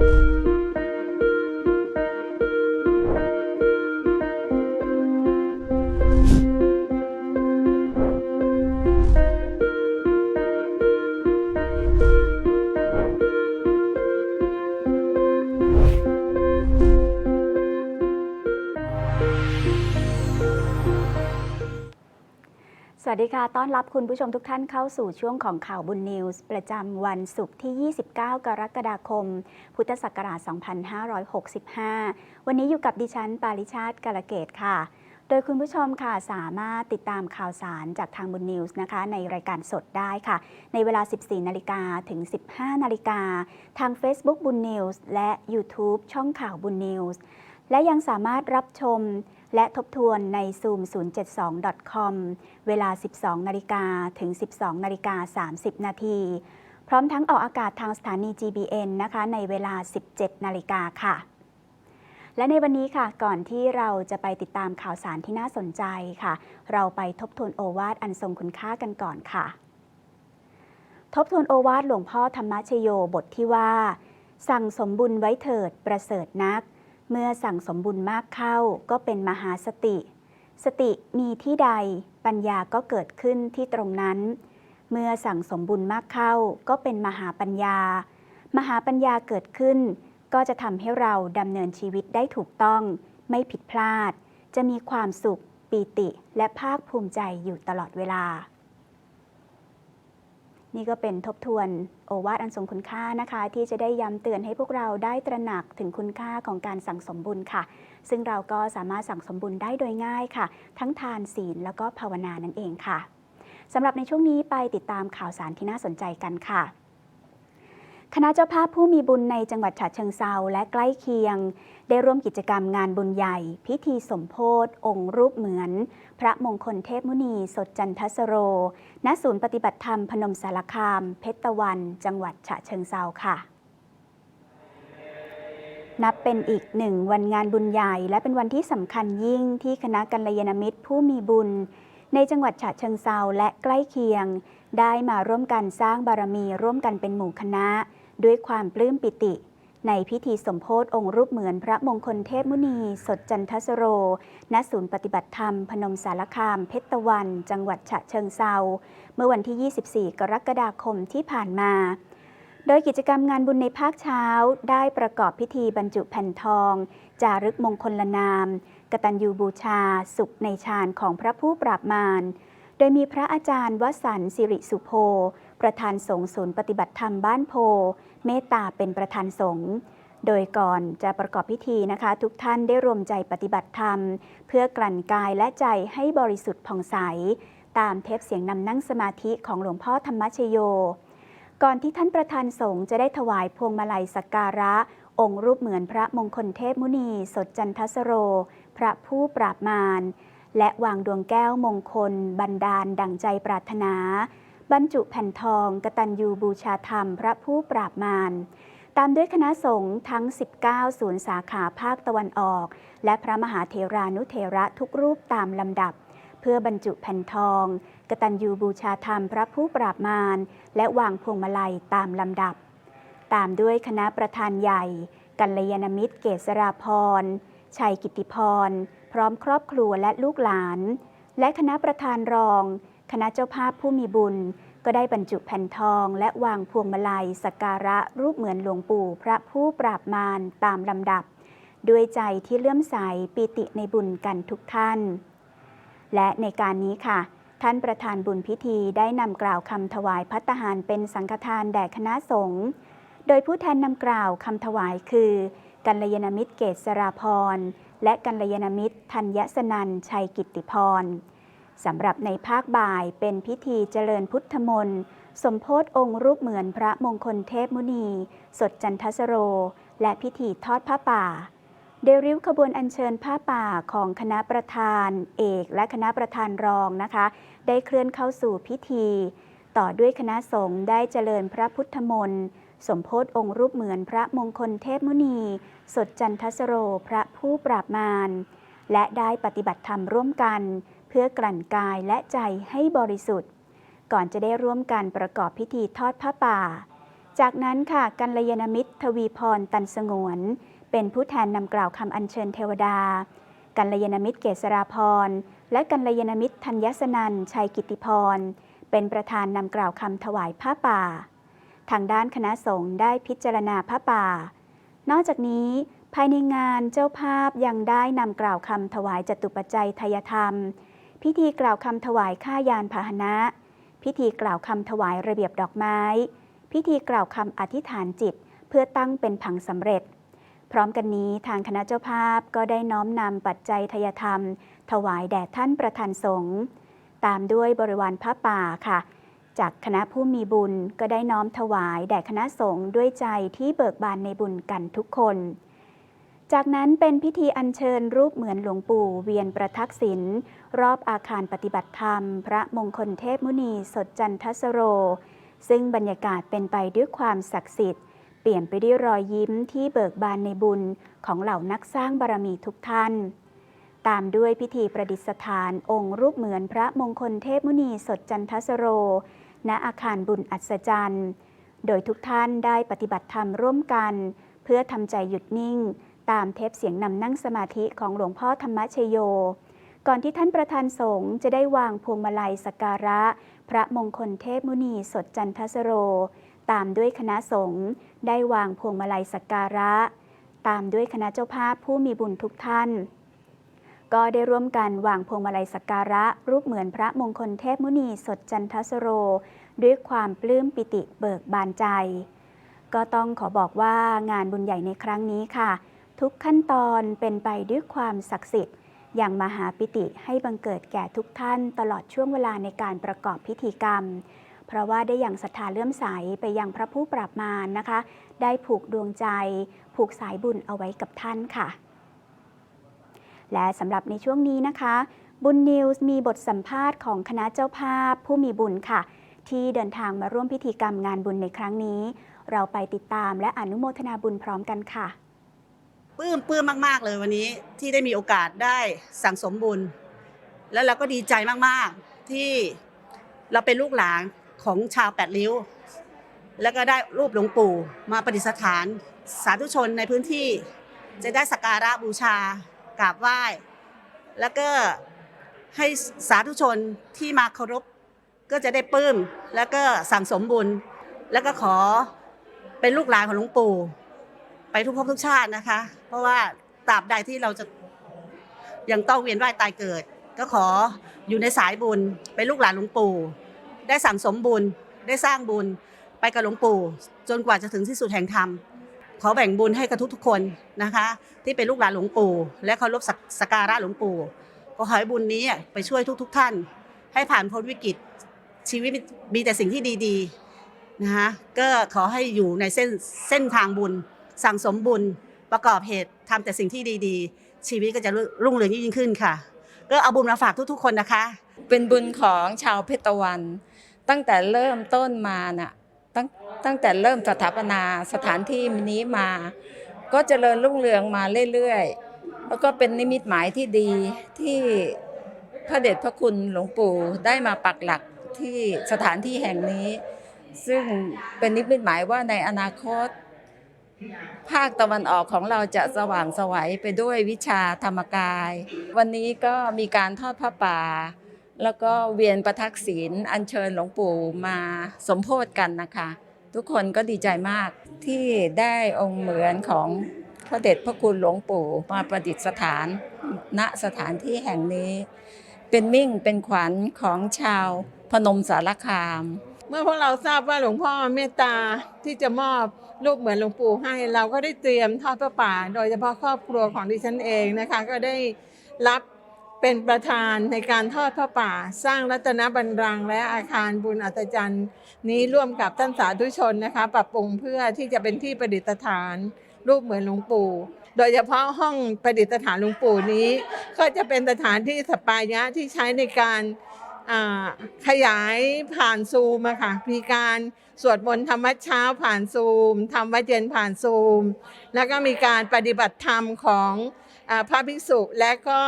ส สดีค่ะ ต้อนรับคุณผู้ชมทุกท่านเข้าสู่ช่วงของข่าวบุญนิวส์ประจำวันศุกร์ที่ 29 กรกฎาคม พุทธศักราช 2565 วันนี้อยู่กับดิฉัน ปาริชาติกาลเกตค่ะ โดยคุณผู้ชมค่ะสามารถติดตามข่าวสารจากทางบุญนิวส์นะคะในรายการสดได้ค่ะ ในเวลา 14 นาฬิกาถึง 15 นาฬิกา ทาง Facebook บุญนิวส์และ YouTube ช่องข่าวบุญนิวส์และยังสามารถรับชม และทบทวนใน zoom 072 com เวลา 12 นาฬิกาถึง 12 นาฬิกา 30 นาทีพร้อมทั้งออกอากาศทางสถานี GBN นะคะในเวลา 17 นาฬิกาค่ะ และในวันนี้ค่ะ ก่อนที่เราจะไปติดตามข่าวสารที่น่าสนใจค่ะ เราไปทบทวนโอวาทอันทรงคุณค่ากันก่อนค่ะ ทบทวนโอวาทหลวงพ่อธรรมชโยบทที่ว่า สั่งสมบุญไว้เถิดประเสริฐนัก เมื่อสั่งสมบุญมากเข้าก็เป็นมหาสติ สติมีที่ใดปัญญาก็เกิดขึ้นที่ตรงนั้น เมื่อสั่งสมบุญมากเข้าก็เป็นมหาปัญญา มหาปัญญาเกิดขึ้น ก็จะทำให้เราดำเนินชีวิตได้ถูกต้อง ไม่ผิดพลาด จะมีความสุข ปีติและภาคภูมิใจอยู่ตลอดเวลา นี่ก็เป็นทบทวนโอวาทอันทรงคุณค่านะคะ ที่จะได้ย้ำเตือนให้พวกเราได้ตระหนักถึงคุณค่าของการสั่งสมบุญค่ะ ซึ่งเราก็สามารถสั่งสมบุญได้โดยง่ายค่ะ ทั้งทานศีลแล้วก็ภาวนานั่นเองค่ะสำหรับในช่วงนี้ไปติดตามข่าวสารที่น่าสนใจกันค่ะ คณะเจ้าภาพผู้มีบุญในจังหวัดฉะเชิงเซาและใกล้เคียง ได้ร่วมกิจกรรมงานบุญใหญ่ พิธีสมโพธิองค์รูปเหมือน พระมงคลเทพมุนีสดจันทสโร ณ ศูนย์ปฏิบัติธรรมพนมสารคาม เพชรตะวัน จังหวัดฉะเชิงเซาค่ะนับเป็นอีกหนึ่งวันงานบุญใหญ่ และเป็นวันที่สำคัญยิ่งที่คณะกัลยาณมิตรผู้มีบุญ ในจังหวัดฉะเชิงเซาและใกล้เคียง ได้มาร่วมกันสร้างบารมีร่วมกันเป็นหมู่คณะ ด้วยความปลื้มปิติ ในพิธีสมโพธิองค์รูปเหมือนพระมงคลเทพมุนี สดจันทสโร ณ ศูนย์ปฏิบัติธรรม พนมสารคาม เพชรตะวัน จังหวัดฉะเชิงเซา เมื่อวันที่ 24 กรกฎาคมที่ผ่านมาโดยกิจกรรมงานบุญในภาคเช้าได้ประกอบพิธีบรรจุแผ่นทอง จารึกมงคลนาม กตัญญูบูชา สุขในฌานของพระผู้ปราบมาร โดยมีพระอาจารย์วสันต์สิริสุโพ ประธานสงฆ์ศูนย์ปฏิบัติธรรมบ้านโพ เมตตาเป็นประธานสงฆ์โดยก่อนจะประกอบพิธีนะคะ ทุกท่านได้รวมใจปฏิบัติธรรม เพื่อกลั่นกายและใจให้บริสุทธิ์ผ่องใส ตามเทปเสียงนำนั่งสมาธิของหลวงพ่อธรรมชโย ก่อนที่ท่านประธานสงฆ์จะได้ถวายพวงมาลัยสักการะ องค์รูปเหมือนพระมงคลเทพมุนี สดจันทสโร พระผู้ปราบมารและวางดวงแก้วมงคล บันดาลดังใจปรารถนา บรรจุแผ่นทองกตัญญูบูชาธรรมพระผู้ปราบมารตามด้วยคณะสงฆ์ทั้ง 19 ศูนย์สาขาภาคตะวันออก และพระมหาเทรานุเทระทุกรูปตามลำดับ เพื่อบรรจุแผ่นทอง กตัญญูบูชาธรรมพระผู้ปราบมาร และวางพวงมาลัยตามลำดับ ตามด้วยคณะประธานใหญ่ กัลยาณมิตรเกษราพร ชัยกิติพร พร้อมครอบครัวและลูกหลาน และคณะประธานรอง คณะเจ้าภาพผู้มีบุญ ก็ได้บรรจุแผ่นทอง และวางพวงมาลัยสักการะรูปเหมือนหลวงปู่ พระผู้ปราบมารตามลำดับ ด้วยใจที่เลื่อมใสปีติในบุญกันทุกท่าน และในการนี้ค่ะ ท่านประธานบุญพิธีได้นำกล่าวคำถวายพัตตาหารเป็นสังฆทานแด่คณะสงฆ์โดยผู้แทนนำกล่าวคำถวายคือกัลยาณมิตรเกษราพรและกัลยาณมิตรธัญสนันชัยกิตติพร สำหรับในภาคบ่ายเป็นพิธีเจริญพุทธมนต์สมโพธิองค์รูปเหมือนพระมงคลเทพมุนี สดจันทสโร และพิธีทอดผ้าป่าเดริ้วขบวนอัญเชิญผ้าป่าของคณะประธานเอกและคณะประธานรองนะคะ ได้เคลื่อนเข้าสู่พิธี ต่อด้วยคณะสงฆ์ได้เจริญพระพุทธมนต์สมโพธิองค์รูปเหมือนพระมงคลเทพมุนี สดจันทสโรพระผู้ปราบมารและได้ปฏิบัติธรรมร่วมกัน เพื่อกลั่นกายและใจให้บริสุทธิ์ ก่อนจะได้ร่วมกันประกอบพิธีทอดผ้าป่า จากนั้นค่ะกัลยาณมิตร ทวีพรตันสงวน เป็นผู้แทนนำกล่าวคำอัญเชิญเทวดา กัลยาณมิตรเกษราพร และกัลยาณมิตรธัญสนันชัยกิติพร เป็นประธานนำกล่าวคำถวายผ้าป่า ทางด้านคณะสงฆ์ได้พิจารณาผ้าป่า นอกจากนี้ภายในงานเจ้าภาพยังได้นำกล่าวคำถวายจตุปัจจัยทายธรรม พิธีกล่าวคำถวายข้ายานพาหนะ พิธีกล่าวคำถวายระเบียบดอกไม้ พิธีกล่าวคำอธิษฐานจิต เพื่อตั้งเป็นผังสำเร็จ พร้อมกันนี้ทางคณะเจ้าภาพก็ได้น้อมนำปัจจัยทายธรรม ถวายแด่ท่านประธานสงฆ์ตามด้วยบริวารพระป่าค่ะ จากคณะผู้มีบุญก็ได้น้อมถวายแด่คณะสงฆ์ด้วยใจที่เบิกบานในบุญกันทุกคน จากนั้นเป็นพิธีอัญเชิญรูปเหมือนหลวงปู่เวียนประทักษิณรอบอาคารปฏิบัติธรรม พระมงคลเทพมุนีสดจันทสโร ซึ่งบรรยากาศเป็นไปด้วยความศักดิ์สิทธิ์ เปลี่ยนไปด้วยรอยยิ้มที่เบิกบานในบุญของเหล่านักสร้างบารมีทุกท่าน ตามด้วยพิธีประดิษฐานองค์รูปเหมือนพระมงคลเทพมุนีสดจันทสโร ณอาคารบุญอัศจรรย์ โดยทุกท่านได้ปฏิบัติธรรมร่วมกัน เพื่อทำใจหยุดนิ่ง ตามเทปเสียงนำนั่งสมาธิของหลวงพ่อธรรมชโย ก่อนที่ท่านประธานสงฆ์จะได้วางพวงมาลัยสักการะ พระมงคลเทพมุนีสดจันทสโร ตามด้วยคณะสงฆ์ได้วางพวงมาลัยสักการะ ตามด้วยคณะเจ้าภาพผู้มีบุญทุกท่าน ก็ได้ร่วมกันวางพวงมาลัยสักการะ รูปเหมือนพระมงคลเทพมุนีสดจันทสโร ด้วยความปลื้มปิติเบิกบานใจก็ต้องขอบอกว่างานบุญใหญ่ในครั้งนี้ค่ะ ทุกขั้นตอนเป็นไปด้วยความศักดิ์สิทธิ์ อย่างมหาปิติให้บังเกิดแก่ทุกท่านตลอดช่วงเวลาในการประกอบพิธีกรรม เพราะว่าได้อย่างศรัทธาเลื่อมใสไปยังพระผู้ปราบมารนะคะ ได้ผูกดวงใจ ผูกสายบุญเอาไว้กับท่านค่ะ และสำหรับในช่วงนี้นะคะ บุญนิวส์มีบทสัมภาษณ์ของคณะเจ้าภาพผู้มีบุญค่ะ ที่เดินทางมาร่วมพิธีกรรมงานบุญในครั้งนี้ เราไปติดตามและอนุโมทนาบุญพร้อมกันค่ะ ปลื้มปลื้มมากๆเลยวันนี้ที่ได้มีโอกาสได้สั่งสมบุญ แล้วเราก็ดีใจมากๆที่เราเป็นลูกหลานของชาวแปดริ้ว แล้วก็ได้รูปหลวงปู่มาประดิษฐานสาธุชนในพื้นที่ จะได้สักการะบูชากราบไหว้ แล้วก็ให้สาธุชนที่มาเคารพก็จะได้ปลื้มแล้วก็สั่งสมบุญ แล้วก็ขอเป็นลูกหลานของหลวงปู่ ไปทุกภพทุกชาตินะคะ เพราะว่าตราบใดที่เราจะยังต้องเวียนว่ายตายเกิด ก็ขออยู่ในสายบุญเป็นลูกหลานหลวงปู่ ได้สั่งสมบุญได้สร้างบุญไปกับหลวงปู่ จนกว่าจะถึงที่สุดแห่งธรรมขอแบ่งบุญให้กับทุกๆคนนะคะ ที่เป็นลูกหลานหลวงปู่ และเคารพสักกการะหลวงปู่ก็ขอให้บุญนี้ไปช่วยทุก ๆ ท่าน ให้ผ่านพ้นวิกฤตชีวิตมีแต่สิ่งที่ดีๆนะคะก็ขอให้อยู่ในเส้นเส้นทางบุญสั่งสมบุญ ประกอบเหตุทำแต่สิ่งที่ดีๆ ชีวิตก็จะรุ่งเรืองยิ่งขึ้นค่ะ ก็เอาบุญมาฝากทุกๆ คนนะคะ เป็นบุญของชาวเพชรตะวัน ตั้งแต่เริ่มต้นมาน่ะตั้งตั้งแต่เริ่มสถาปนาสถานที่นี้มา ก็เจริญรุ่งเรืองมาเรื่อยๆ แล้วก็เป็นนิมิตหมายที่ดีที่พระเดชพระคุณหลวงปู่ได้มาปักหลักที่สถานที่แห่งนี้ ซึ่งเป็นนิมิตหมายว่าในอนาคต ภาคตะวันออกของเราจะสว่างไสวัยไปด้วยวิชาธรรมกาย วันนี้ก็มีการทอดผ้าป่า แล้วก็เวียนประทักษิณอัญเชิญหลวงปู่มาสมโพธกันนะคะ ทุกคนก็ดีใจมากที่ได้องค์เหมือนของพระเดชพระคุณหลวงปู่มาประดิษฐาน ณสถานที่แห่งนี้ เป็นมิ่งเป็นขวัญของชาวพนมสารคาม เมื่อพวกเราทราบว่าหลวงพ่อเมตตาที่จะมอบ รูปเหมือนหลวงปู่ให้เราก็ได้เตรียมทอดพระป่า โดยเฉพาะครอบครัวของดิฉันเองนะคะ ก็ได้รับเป็นประธานในการทอดพระป่า สร้างรัตนบันรังก์และอาคารบุญอัตจันทร์นี้ร่วมกับท่านสาธุชนนะคะ ปรับปรุงเพื่อที่จะเป็นที่ประดิษฐาน รูปเหมือนหลวงปู่ โดยเฉพาะห้องประดิษฐานหลวงปู่นี้ ก็จะเป็นสถานที่สปายะที่ใช้ในการ ขยายผ่านซูมอะค่ะมีการสวดมนต์ธรรมวัดเช้าผ่านซูมทำวัดเย็นผ่านซูม แล้วก็มีการปฏิบัติธรรมของอพระภิกษุและก็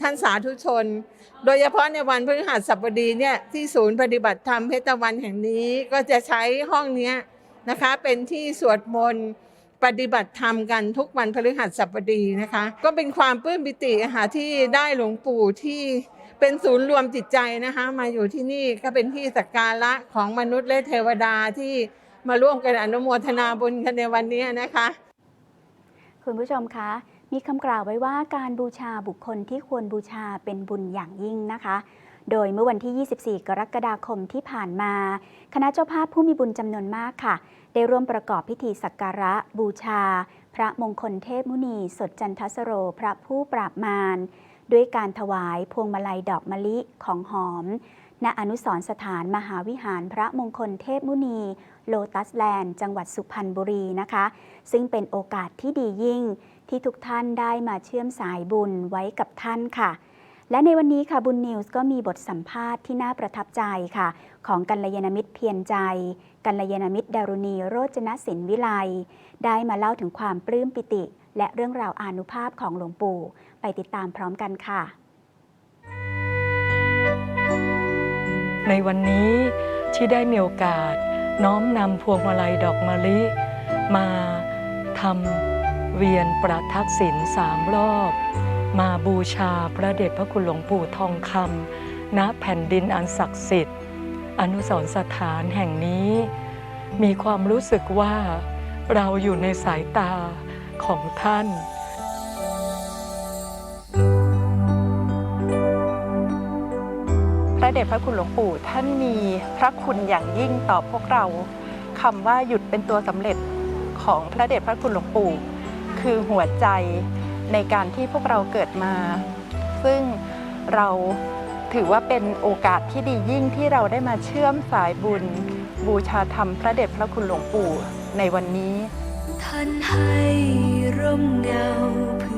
ท่านสาธุชน โดยเฉพาะในวันพฤหัสบดีเนี่ยที่ศูนย์ปฏิบัติธรรมเพชรตะวันแห่งนี้ก็จะใช้ห้องนี้นะคะเป็นที่สวดมนต์ ปฏิบัติธรรมกันทุกวันพฤหัสบดีนะคะ ก็เป็นความปลื้มปิติค่ะที่ได้หลวงปู่ที่เป็นศูนย์รวมจิตใจนะคะ มาอยู่ที่นี่ก็เป็นที่สักการะของมนุษย์และเทวดาที่มาร่วมกันอนุโมทนาบุญกันในวันนี้นะคะ คุณผู้ชมคะ มีคำกล่าวไว้ว่าการบูชาบุคคลที่ควรบูชาเป็นบุญอย่างยิ่งนะคะ โดยเมื่อวันที่ 24 กรกฎาคมที่ผ่านมา คณะเจ้าภาพผู้มีบุญจำนวนมากค่ะ ได้ร่วมประกอบพิธีสักการะบูชา พระมงคลเทพมุนี สดจันทสโร พระผู้ปราบมารด้วยการถวายพวงมาลัยดอกมะลิของหอม ณอนุสรสถานมหาวิหารพระมงคลเทพมุนีโลตัสแลนด์ จังหวัดสุพรรณบุรีนะคะ ซึ่งเป็นโอกาสที่ดียิ่งที่ทุกท่านได้มาเชื่อมสายบุญไว้กับท่านค่ะ และในวันนี้ค่ะบุญนิวส์ก็มีบทสัมภาษณ์ที่น่าประทับใจค่ะ ของกัลยาณมิตรเพียรใจ กัลยาณมิตรดารุณีโรจนศิลวิไลได้มาเล่าถึงความปลื้มปิติ และเรื่องราวอานุภาพของหลวงปู่ ไปติดตามพร้อมกันค่ะ ในวันนี้ที่ได้มีโอกาส น้อมนำพวงมาลัยดอกมะลิ มาทำเวียนประทักษิณสามรอบ มาบูชาพระเดชพระคุณหลวงปู่ทองคำณแผ่นดินอันศักดิ์สิทธิ์ อนุสรสถานแห่งนี้ มีความรู้สึกว่าเราอยู่ในสายตาของท่านพระเดชพระคุณหลวงปู่ท่านมีพระคุณอย่างยิ่งต่อพวกเราคำว่าหยุดเป็นตัวสำเร็จของพระเดชพระคุณหลวงปู่ คือหัวใจ ในการที่พวกเราเกิดมา ซึ่งเราถือว่าเป็นโอกาสที่ดียิ่งที่เราได้มาเชื่อมสายบุญ บูชาธรรมพระเดชพระคุณหลวงปู่ในวันนี้ ท่านให้ร่มเงาเพื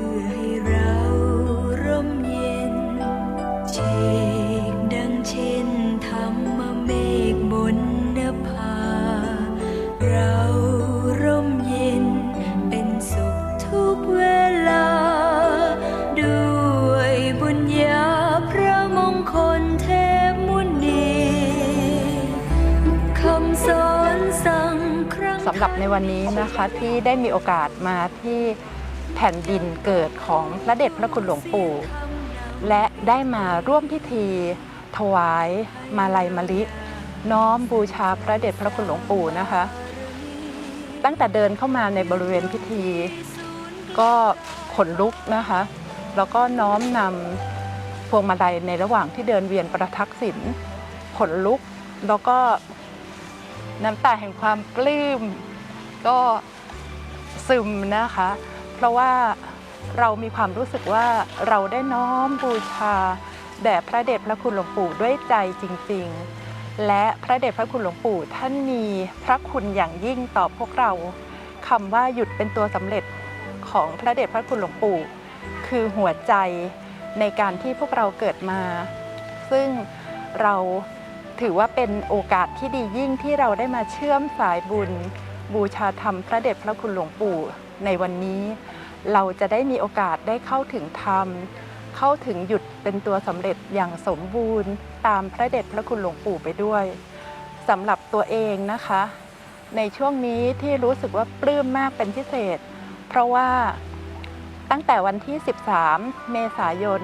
่อให้เรา หรับในวันนี้นะคะที่ได้มีโอกาสมาที่แผ่นดินเกิดของพระเดชพระคุณหลวงปู่ และได้มาร่วมพิธี ถวายมาลัยมะลิ น้อมบูชาพระเดชพระคุณหลวงปู่นะคะ ตั้งแต่เดินเข้ามาในบริเวณพิธี ก็ขนลุกนะคะ แล้วก็น้อมนำพวงมาลัยในระหว่างที่เดินเวียนประทักษิณขนลุกแล้วก็น้ำตาแห่งความปลื้ม ก็ซึมนะคะ เพราะว่าเรามีความรู้สึกว่าเราได้น้อมบูชาแด่พระเดชพระคุณหลวงปู่ด้วยใจจริง ๆ และพระเดชพระคุณหลวงปู่ท่านมีพระคุณอย่างยิ่งต่อพวกเราคำว่าหยุดเป็นตัวสำเร็จของพระเดชพระคุณหลวงปู่ คือหัวใจในการที่พวกเราเกิดมา ซึ่งเราถือว่าเป็นโอกาสที่ดียิ่งที่เราได้มาเชื่อมสายบุญ บูชาธรรมพระเดชพระคุณหลวงปู่ในวันนี้ เราจะได้มีโอกาสได้เข้าถึงธรรม เข้าถึงหยุดเป็นตัวสำเร็จอย่างสมบูรณ์ ตามพระเดชพระคุณหลวงปู่ไปด้วยสำหรับตัวเองนะคะ ในช่วงนี้ที่รู้สึกว่าปลื้มมากเป็นพิเศษ เพราะว่าตั้งแต่วันที่ 13 เมษายน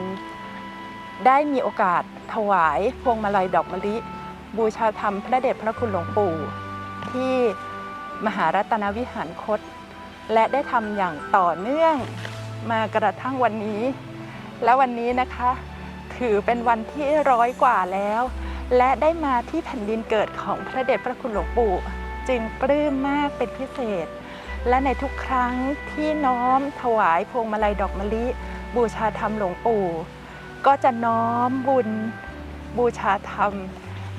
ได้มีโอกาสถวายพวงมาลัยดอกมะลิ บูชาธรรมพระเดชพระคุณหลวงปู่ที่ มหารัตนวิหารคต และได้ทำอย่างต่อเนื่องมากระทั่งวันนี้ และวันนี้นะคะ ถือเป็นวันที่ร้อยกว่าแล้ว และได้มาที่แผ่นดินเกิดของพระเดชพระคุณหลวงปู่จึงปลื้มมากเป็นพิเศษ และในทุกครั้งที่น้อมถวายพวงมาลัยดอกมะลิ บูชาธรรมหลวงปู่ ก็จะน้อมบุญบูชาธรรม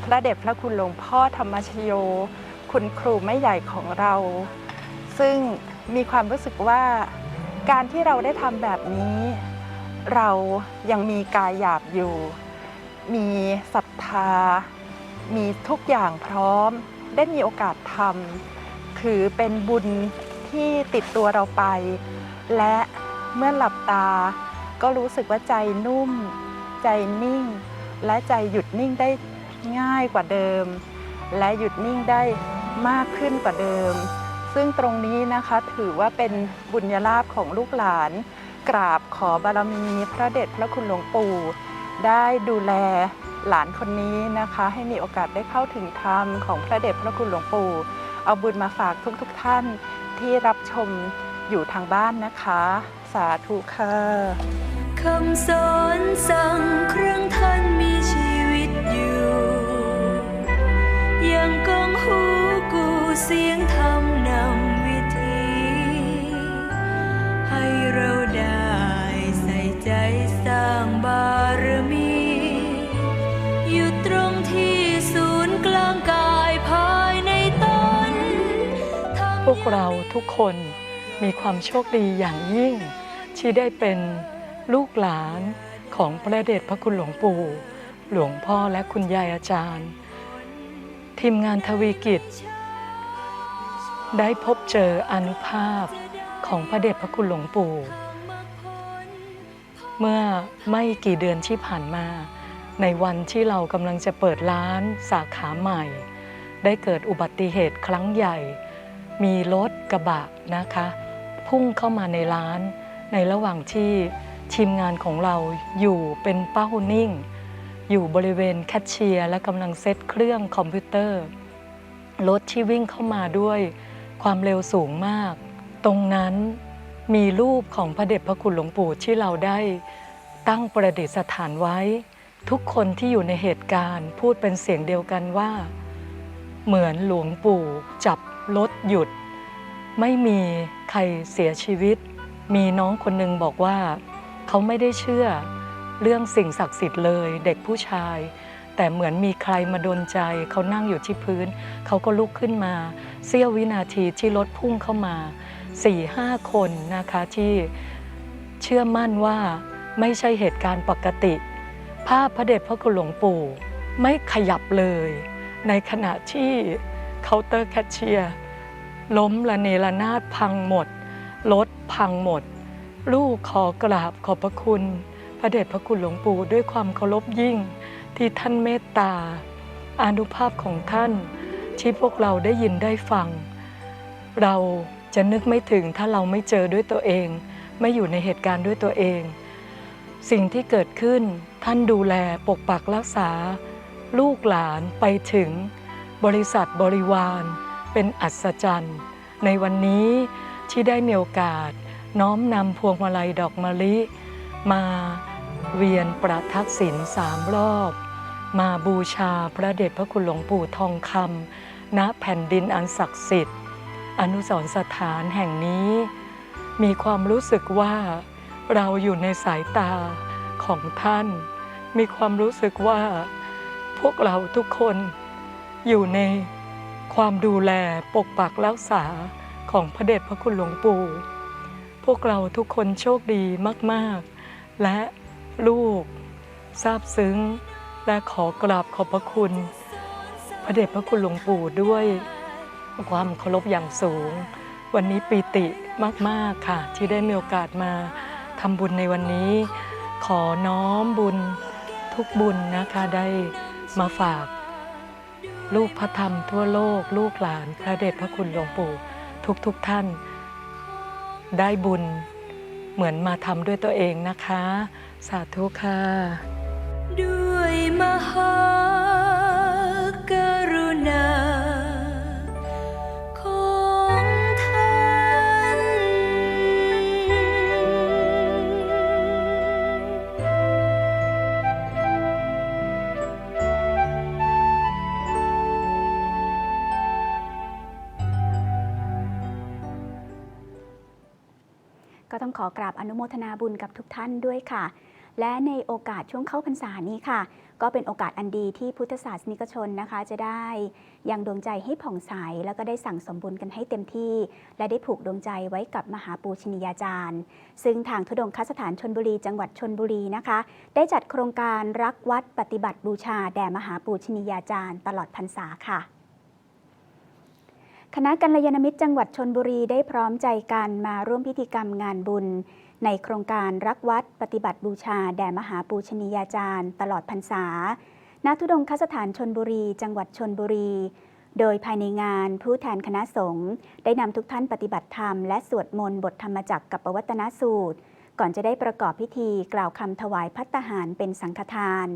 พระเดชพระคุณหลวงพ่อธรรมชโย คุณครูไม่ใหญ่ของเรา ซึ่งมีความรู้สึกว่าการที่เราได้ทำแบบนี้ เรายังมีกายหยาบอยู่ มีศรัทธา มีทุกอย่างพร้อม ได้มีโอกาสทำถือเป็นบุญที่ติดตัวเราไป และเมื่อหลับตา ก็รู้สึกว่าใจนุ่ม ใจนิ่ง และใจหยุดนิ่งได้ง่ายกว่าเดิม และหยุดนิ่งได้ มากขึ้นกว่าเดิม ซึ่งตรงนี้นะคะถือว่าเป็นบุญญาลาภของลูกหลาน กราบขอบารมีพระเดชพระคุณหลวงปู่ ได้ดูแลหลานคนนี้นะคะ ให้มีโอกาสได้เข้าถึงธรรมของพระเดชพระคุณหลวงปู่ เอาบุญมาฝากทุกๆทท่านที่รับชมอยู่ทางบ้านนะคะ สาธุค่ะคำสอนสั่งครั้งท่าน เสียงธรรมนำวิธี ให้เราได้ใส่ใจสร้างบารมี อยู่ตรงที่ศูนย์กลางกายภายในตนพวกเราทุกคนมีความโชคดีอย่างยิ่ง ที่ได้เป็นลูกหลานของพระเดชพระคุณหลวงปู่ หลวงพ่อและคุณยายอาจารย์ ทีมงานทวีกิจ ได้พบเจออนุภาพของพระเดชพระคุณหลวงปู่ เมื่อไม่กี่เดือนที่ผ่านมา ในวันที่เรากำลังจะเปิดร้านสาขาใหม่ ได้เกิดอุบัติเหตุครั้งใหญ่ มีรถกระบะนะคะ พุ่งเข้ามาในร้าน ในระหว่างที่ทีมงานของเราอยู่เป็นเป้านิ่ง อยู่บริเวณแคชเชียร์และกำลังเซตเครื่องคอมพิวเตอร์รถที่วิ่งเข้ามาด้วย ความเร็วสูงมาก ตรงนั้นมีรูปของพระเดชพระคุณหลวงปู่ที่เราได้ตั้งประดิษฐานไว้ ทุกคนที่อยู่ในเหตุการณ์พูดเป็นเสียงเดียวกันว่า เหมือนหลวงปู่จับรถหยุด ไม่มีใครเสียชีวิต มีน้องคนหนึ่งบอกว่า เขาไม่ได้เชื่อเรื่องสิ่งศักดิ์สิทธิ์เลยเด็กผู้ชาย แต่เหมือนมีใครมาดนใจ เขานั่งอยู่ที่พื้น เขาก็ลุกขึ้นมา เสี้ยววินาทีที่รถพุ่งเข้ามา4ี่ห้าคนนะคะที่เชื่อมั่นว่าไม่ใช่เหตุการณ์ปกติ ภาพพระเดชพระคุณหลวงปู่ไม่ขยับเลย ในขณะที่เคาน์เตอร์แคชเชียร์ล้มละเนระนาดพังหมด รถพังหมด ลูกขอกราบขอบพระคุณ พระเดชพระคุณหลวงปู่ด้วยความเคารพยิ่ง ที่ท่านเมตตาอานุภาพของท่านที่พวกเราได้ยินได้ฟัง เราจะนึกไม่ถึงถ้าเราไม่เจอด้วยตัวเอง ไม่อยู่ในเหตุการณ์ด้วยตัวเอง สิ่งที่เกิดขึ้นท่านดูแลปกปักรักษา ลูกหลานไปถึง บริษัทบริวาร เป็นอัศจรรย์ ในวันนี้ที่ได้มีโอกาส น้อมนำพวงมาลัยดอกมะลิ มาเวียนประทักษิณสามรอบ มาบูชาพระเดชพระคุณหลวงปู่ทองคำณแผ่นดินอันศักดิ์สิทธิ์ อนุสรสถานแห่งนี้ มีความรู้สึกว่าเราอยู่ในสายตาของท่าน มีความรู้สึกว่าพวกเราทุกคนอยู่ในความดูแลปกปักรักษาของพระเดชพระคุณหลวงปู่ พวกเราทุกคนโชคดีมาก ๆ และลูกซาบซึ้ง และขอกราบขอบพระคุณ พระเดชพระคุณหลวงปู่ด้วยความเคารพอย่างสูง วันนี้ปีติมาก ๆ ค่ะ ที่ได้มีโอกาสมาทำบุญในวันนี้ ขอน้อมบุญทุกบุญนะคะได้มาฝาก ลูกพระธรรมทั่วโลก ลูกหลานพระเดชพระคุณหลวงปู่ทุกๆทท่าน ได้บุญเหมือนมาทำด้วยตัวเองนะคะ สาธุค่ะ ด้วยมหากรุณา ของท่าน ก็ต้องขอกราบอนุโมทนาบุญกับทุกท่านด้วยค่ะ และในโอกาสช่วงเข้าพรรษานี้ค่ะ ก็เป็นโอกาสอันดีที่พุทธศาสนิกชนนะคะ จะได้ยังดวงใจให้ผ่องใส แล้วก็ได้สั่งสมบุญกันให้เต็มที่ และได้ผูกดวงใจไว้กับมหาปูชนียาจารย์ ซึ่งทางทุดงคสถานชนบุรีจังหวัดชนบุรีนะคะ ได้จัดโครงการรักวัดปฏิบัติบูชาแด่มหาปูชนียาจารย์ ตลอดพรรษาค่ะคณะกัลยาณมิตรจังหวัดชนบุรีได้พร้อมใจกันมาร่วมพิธีกรรมงานบุญ ในโครงการรักวัดปฏิบัติบูชาแด่มหาปูชนียาจารย์ ตลอดพรรษา ณ ทุดงคสถานชนบุรี จังหวัดชนบุรี โดยภายในงานผู้แทนคณะสงฆ์ได้นำทุกท่านปฏิบัติธรรมและสวดมนต์บทธรรมจักรกับปวัตนสูตร ก่อนจะได้ประกอบพิธีกล่าวคำถวายพัตตาหารเป็นสังฆทาน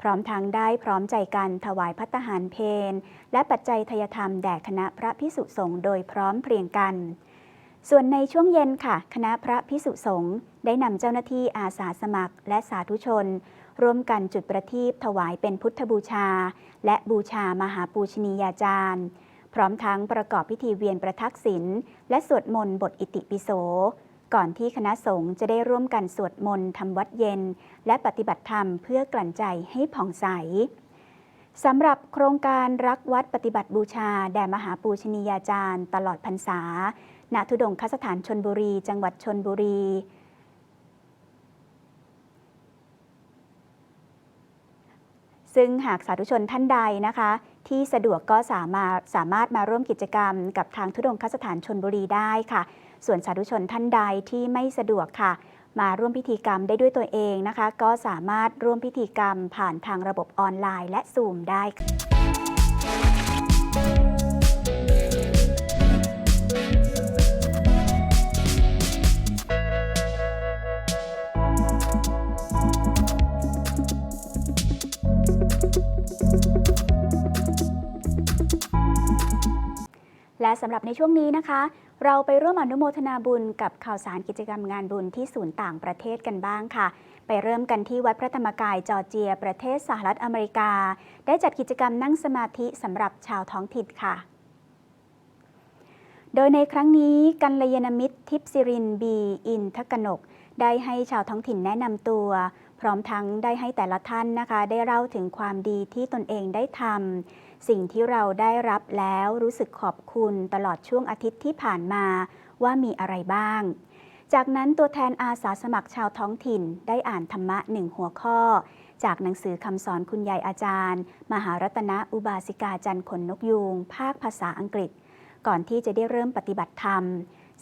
พร้อมทั้งได้พร้อมใจกันถวายพัตตาหารเพนและปัจจัยทยธรรมแด่คณะพระพิสุสงฆ์โดยพร้อมเพรียงกัน ส่วนในช่วงเย็นค่ะ คณะพระพิสุสงฆ์ได้นำเจ้าหน้าที่อาสาสมัครและสาธุชน ร่วมกันจุดประทีปถวายเป็นพุทธบูชา และบูชามหาปูชนียาจารย์ พร้อมทั้งประกอบพิธีเวียนประทักษิณและสวดมนต์บทอิติปิโส ก่อนที่คณะสงฆ์จะได้ร่วมกันสวดมนต์ทำวัดเย็น และปฏิบัติธรรมเพื่อกลั่นใจให้ผ่องใสสำหรับโครงการรักวัดปฏิบัติบูชา แด่มหาปูชนียาจารย์ ตลอดพรรษา ณทุดงคสถานชนบุรี จังหวัดชนบุรี ซึ่งหากสาธุชนท่านใดนะคะ ที่สะดวกก็สามารถสามารถมาร่วมกิจกรรม กับทางทุดงคสถานชนบุรีได้ค่ะ ส่วนสาธุชนท่านใดที่ไม่สะดวกค่ะ มาร่วมพิธีกรรมได้ด้วยตัวเองนะคะ ก็สามารถร่วมพิธีกรรมผ่านทางระบบออนไลน์ และซูมได้ค่ะ และสำหรับในช่วงนี้นะคะ เราไปร่วมอนุโมทนาบุญกับข่าวสารกิจกรรมงานบุญที่ศูนย์ต่างประเทศกันบ้างค่ะ ไปเริ่มกันที่วัดพระธรรมกายจอร์เจีย ประเทศสหรัฐอเมริกา ได้จัดกิจกรรมนั่งสมาธิสำหรับชาวท้องถิ่นค่ะโดยในครั้งนี้กัลยาณมิตรทิพย์สิรินบีอินทกนก ได้ให้ชาวท้องถิ่นแนะนำตัว พร้อมทั้งได้ให้แต่ละท่านนะคะ ได้เล่าถึงความดีที่ตนเองได้ทำสิ่งที่เราได้รับแล้วรู้สึกขอบคุณตลอดช่วงอาทิตย์ที่ผ่านมาว่ามีอะไรบ้าง จากนั้นตัวแทนอาสาสมัครชาวท้องถิ่นได้อ่านธรรมะหนึ่งหัวข้อ จากหนังสือคำสอนคุณยายอาจารย์ มหารัตนอุบาสิกาจันทร์ขนนกยูงภาคภาษาอังกฤษ ก่อนที่จะได้เริ่มปฏิบัติธรรม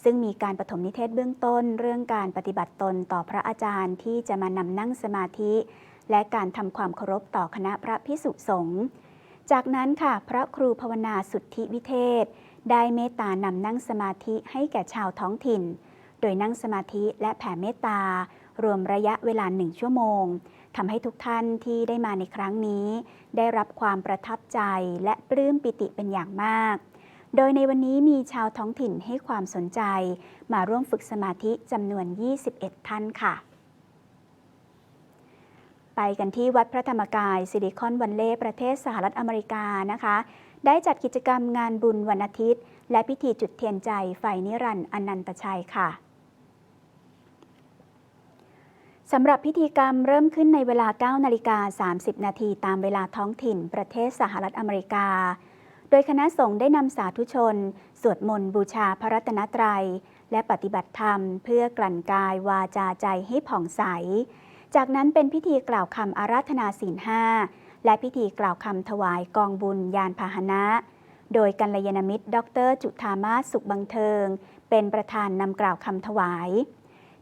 ซึ่งมีการปฐมนิเทศเบื้องต้น เรื่องการปฏิบัติตนต่อพระอาจารย์ที่จะมานำนั่งสมาธิ และการทำความเคารพต่อคณะพระพิสุสงฆ์จากนั้นค่ะ พระครูภาวนาสุทธิวิเทศ ได้เมตตานำนั่งสมาธิให้แก่ชาวท้องถิ่น โดยนั่งสมาธิและแผ่เมตตารวมระยะเวลาหนึ่งชั่วโมงทำให้ทุกท่านที่ได้มาในครั้งนี้ ได้รับความประทับใจและปลื้มปิติเป็นอย่างมาก โดยในวันนี้มีชาวท้องถิ่นให้ความสนใจ มาร่วมฝึกสมาธิจำนวน 21 ท่านค่ะ ไปกันที่วัดพระธรรมกายซิลิคอนวันเล่ประเทศสหรัฐอเมริกานะคะ ได้จัดกิจกรรมงานบุญวันอาทิตย์ และพิธีจุดเทียนใจไฟนิรันดร์อนันตชัยค่ะสำหรับพิธีกรรมเริ่มขึ้นในเวลา 9 นาฬิกา 30 นาทีตามเวลาท้องถิ่น ประเทศสหรัฐอเมริกา โดยคณะสงฆ์ได้นำสาธุชน สวดมนต์บูชาพระรัตนตรัย และปฏิบัติธรรมเพื่อกลั่นกายวาจาใจให้ผ่องใส จากนั้นเป็นพิธีกล่าวคำอาราธนาศีลห้าและพิธีกล่าวคำถวายกองบุญยานพาหนะ โดยกัลยาณมิตร ดร จุธามาสุขบังเทิง เป็นประธานนำกล่าวคำถวาย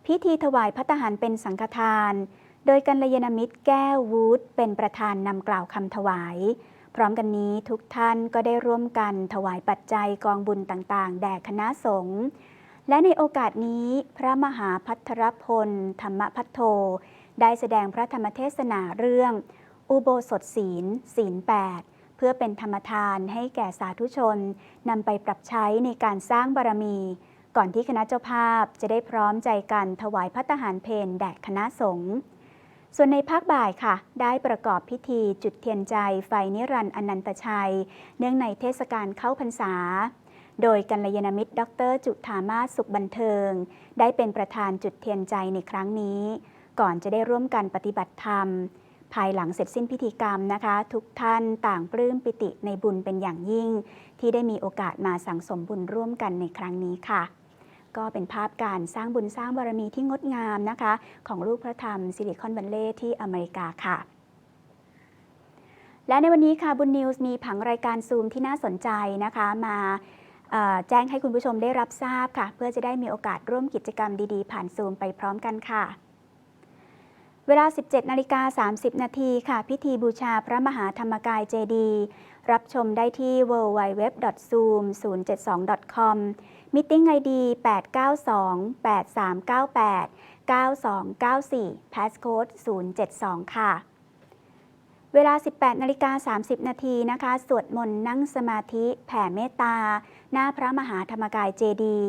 พิธีถวายพัตตาหารเป็นสังฆทาน โดยกัลยาณมิตรแก้ววูดเป็นประธานนำกล่าวคำถวาย พร้อมกันนี้ทุกท่านก็ได้ร่วมกันถวายปัจจัยกองบุญต่างๆ แด่คณะสงฆ์และในโอกาสนี้พระมหาพัทรพล ธรรมพัทโท ได้แสดงพระธรรมเทศนาเรื่อง อุโบสถศีล ศีล 8 เพื่อเป็นธรรมทานให้แก่สาธุชนนำไปปรับใช้ในการสร้างบารมี ก่อนที่คณะเจ้าภาพจะได้พร้อมใจกันถวายพัตตาหารเพนแด่คณะสงฆ์ ส่วนในภาคบ่ายค่ะ ได้ประกอบพิธีจุดเทียนใจไฟนิรันดร์อนันตชัย เนื่องในเทศกาลเข้าพรรษา โดยกัลยาณมิตร ดร จุธามาสุขบันเทิง ได้เป็นประธานจุดเทียนใจในครั้งนี้ ก่อนจะได้ร่วมกันปฏิบัติธรรม ภายหลังเสร็จสิ้นพิธีกรรมนะคะ ทุกท่านต่างปลื้มปิติในบุญเป็นอย่างยิ่ง ที่ได้มีโอกาสมาสั่งสมบุญร่วมกันในครั้งนี้ค่ะ ก็เป็นภาพการสร้างบุญสร้างบารมีที่งดงามนะคะ ของลูกพระธรรมซิลิคอนวัลเลย์ที่อเมริกาค่ะและในวันนี้ค่ะบุญนิวส์มีผังรายการซูมที่น่าสนใจนะคะ มาแจ้งให้คุณผู้ชมได้รับทราบค่ะ เพื่อจะได้มีโอกาสร่วมกิจกรรมดีๆ ผ่านซูมไปพร้อมกันค่ะ เวลา 17 นาฬิกา 30 นาทีค่ะ พิธีบูชาพระมหาธรรมกายเจดี รับชมได้ที่ www.zoom072.com Meeting ID 892 8398 9294 Passcode 072 ค่ะ เวลา 18นาฬิกา30 นาทีนะคะ สวดมนต์นั่งสมาธิแผ่เมตตา หน้าพระมหาธรรมกายเจดี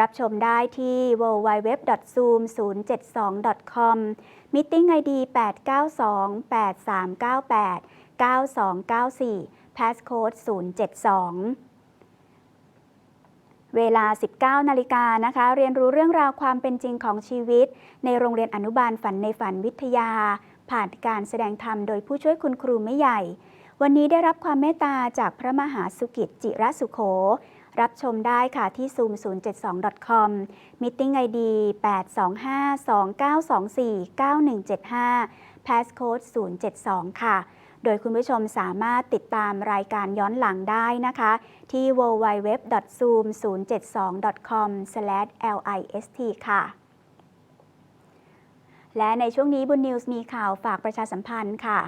รับชมได้ที่ www.zoom072.com Meeting ID 892 8398 9294 Passcode 072 เวลา 19 นาฬิกานะคะ เรียนรู้เรื่องราวความเป็นจริงของชีวิต ในโรงเรียนอนุบาลฝันในฝันวิทยา ผ่านการแสดงธรรมโดยผู้ช่วยคุณครูไม่ใหญ่ วันนี้ได้รับความเมตตาจากพระมหาสุกิจจิระสุโข รับชมได้ค่ะที่ zoom072.com Meeting ID 825-2924-9175 Passcode 072 ค่ะ โดยคุณผู้ชมสามารถติดตามรายการย้อนหลังได้นะคะ ที่ www.zoom072.com/list ค่ะ และในช่วงนี้บุญนิวส์มีข่าวฝากประชาสัมพันธ์ค่ะ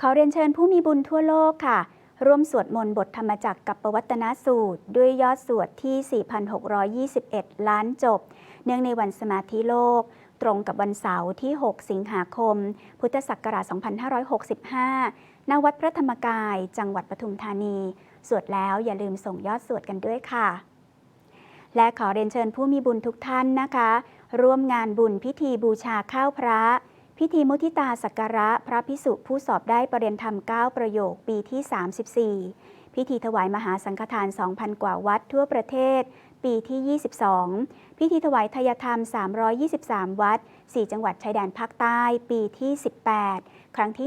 ขอเรียนเชิญผู้มีบุญทั่วโลกค่ะ ร่วมสวดมนต์บทธรรมจักรกับประวัตนสูตร ด้วยยอดสวดที่ 4,621 ล้านจบ เนื่องในวันสมาธิโลก ตรงกับวันเสาร์ที่ 6 สิงหาคม พุทธศักราช 2565 ณ วัดพระธรรมกาย จังหวัดปทุมธานี สวดแล้วอย่าลืมส่งยอดสวดกันด้วยค่ะ และขอเรียนเชิญผู้มีบุญทุกท่านนะคะ ร่วมงานบุญพิธีบูชาข้าวพระ พิธีมุทิตาสักการะพระพิสุผู้สอบได้ประเรียนธรรม 9 ประโยคปีที่ 34พิธีถวายมหาสังฆทาน 2,000 กว่าวัดทั่วประเทศ ปีที่ 22 พิธีถวายทายธรรม 323 วัด 4 จังหวัดชายแดนภาคใต้ ปีที่ 18 ครั้งที่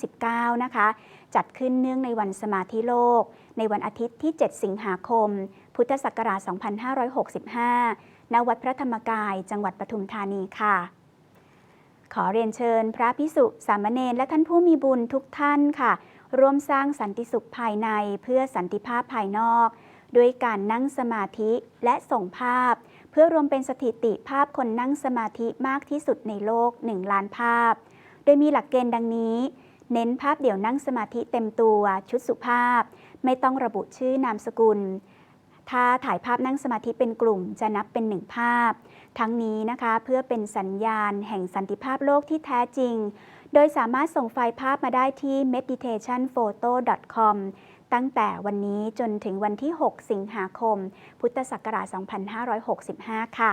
159 นะคะ จัดขึ้นเนื่องในวันสมาธิโลก ในวันอาทิตย์ที่ 7 สิงหาคม พุทธศักราช 2565 ณ วัดพระธรรมกาย จังหวัดปทุมธานีค่ะขอเรียนเชิญพระพิสุสามเณรและท่านผู้มีบุญทุกท่านค่ะ ร่วมสร้างสันติสุขภายในเพื่อสันติภาพภายนอก ด้วยการนั่งสมาธิและส่งภาพ เพื่อรวมเป็นสถิติภาพคนนั่งสมาธิมากที่สุดในโลก 1 ล้านภาพ โดยมีหลักเกณฑ์ดังนี้ เน้นภาพเดี่ยวนั่งสมาธิเต็มตัวชุดสุภาพ ไม่ต้องระบุชื่อนามสกุล ถ้าถ่ายภาพนั่งสมาธิเป็นกลุ่มจะนับเป็นหนึ่งภาพ ทั้งนี้นะคะเพื่อเป็นสัญญาณแห่งสันติภาพโลกที่แท้จริง โดยสามารถส่งไฟล์ภาพมาได้ที่ meditationphoto.com ตั้งแต่วันนี้จนถึงวันที่ 6 สิงหาคม พุทธศักราช 2565 ค่ะ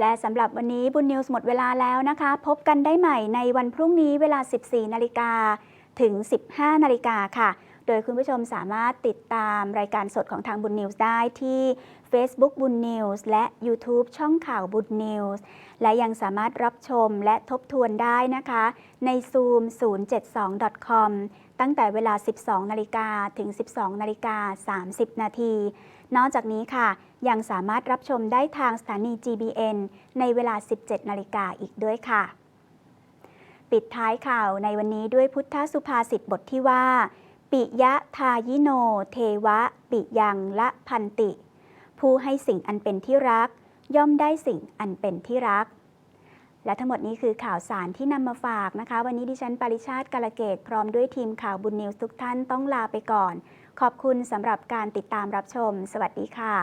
และสำหรับวันนี้บุญนิวส์หมดเวลาแล้วนะคะ พบกันได้ใหม่ในวันพรุ่งนี้เวลา 14 นาฬิกาถึง 15 นาฬิกาค่ะ โดยคุณผู้ชมสามารถติดตามรายการสดของทางบุญนิวส์ได้ที่ Facebook บุญนิวส์และ YouTube ช่องข่าวบุญนิวส์และยังสามารถรับชมและทบทวนได้นะคะ ใน Zoom 072.com ตั้งแต่เวลา 12 นาฬิกาถึง 12 นาฬิกา 30 นาที นอกจากนี้ค่ะ ยังสามารถรับชมได้ทางสถานี GBN ในเวลา 17 นาฬิกาอีกด้วยค่ะ ปิดท้ายข่าวในวันนี้ด้วยพุทธสุภาษิตบทที่ว่า ปิยะทายิโน เทวะ ปิยังละพันติ ผู้ให้สิ่งอันเป็นที่รัก ย่อมได้สิ่งอันเป็นที่รัก และทั้งหมดนี้คือข่าวสารที่นำมาฝากนะคะ วันนี้ดิฉันปริชาติกาลเกตพร้อมด้วยทีมข่าวบุญนิวส์ทุกท่านต้องลาไปก่อน ขอบคุณสำหรับการติดตามรับชม สวัสดีค่ะ